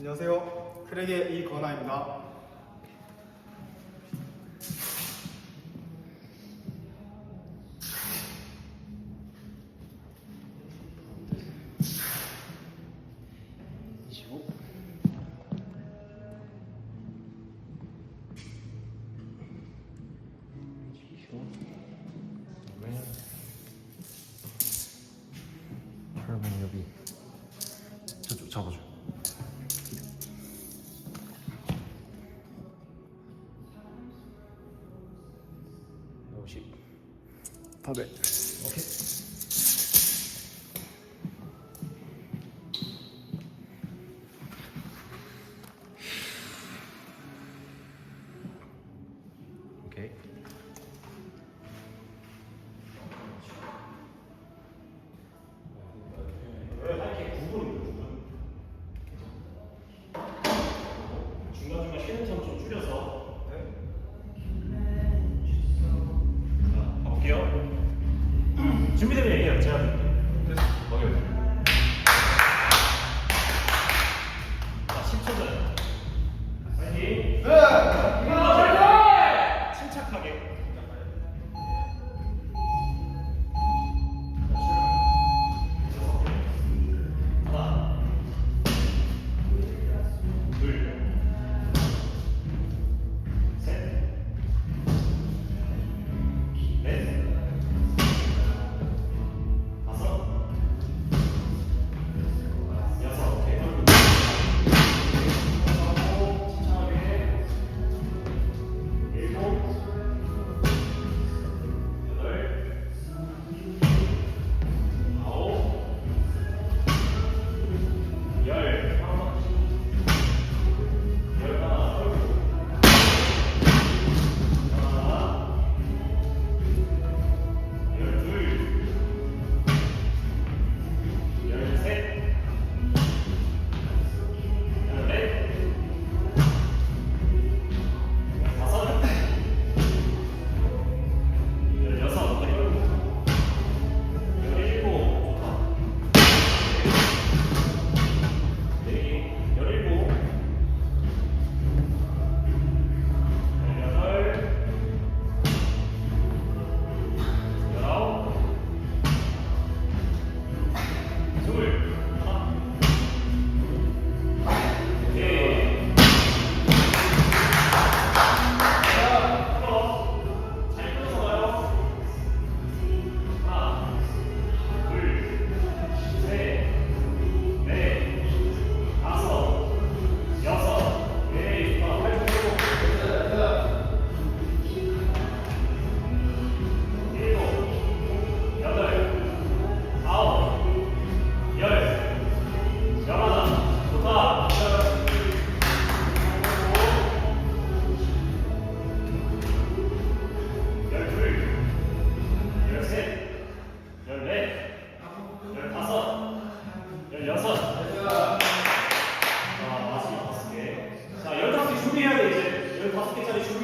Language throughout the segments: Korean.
안녕하세요. 크랙의 이건아입니다. 食べ。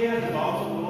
here, the bounds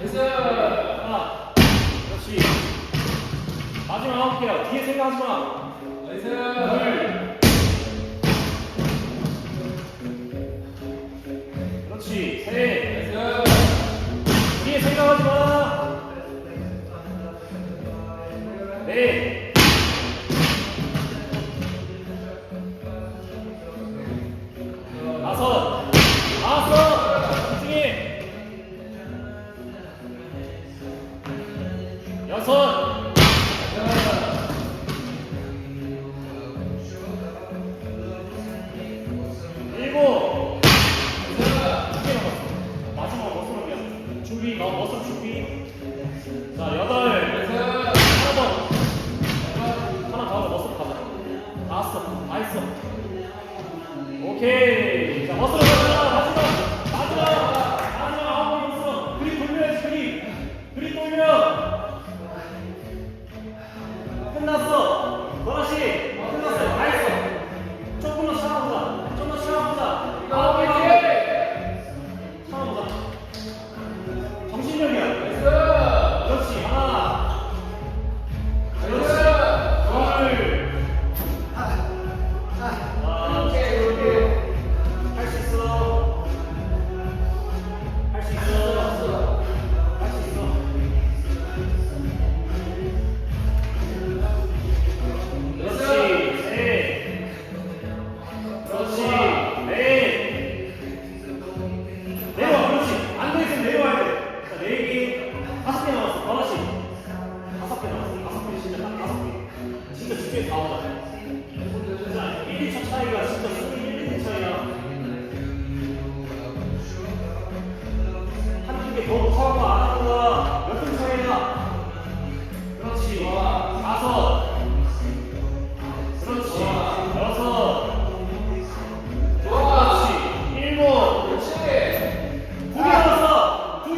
됐어. 하나. 그렇지. 마지막 아홉 개야. 뒤에 생각하지 마. 됐어. 둘. 그렇지. 셋. 됐어. 뒤에 생각하지 마. 네.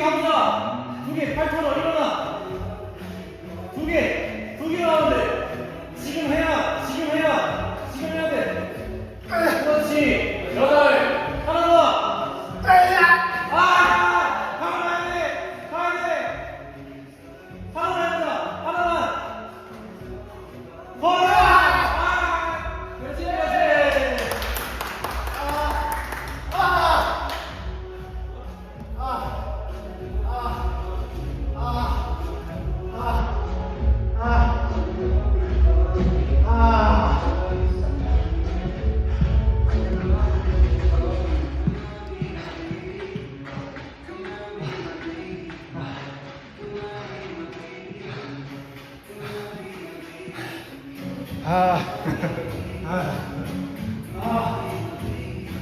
개 갑니다. 두개 팔 쳐라, 일어나. 두 개, 두 개 나오는데.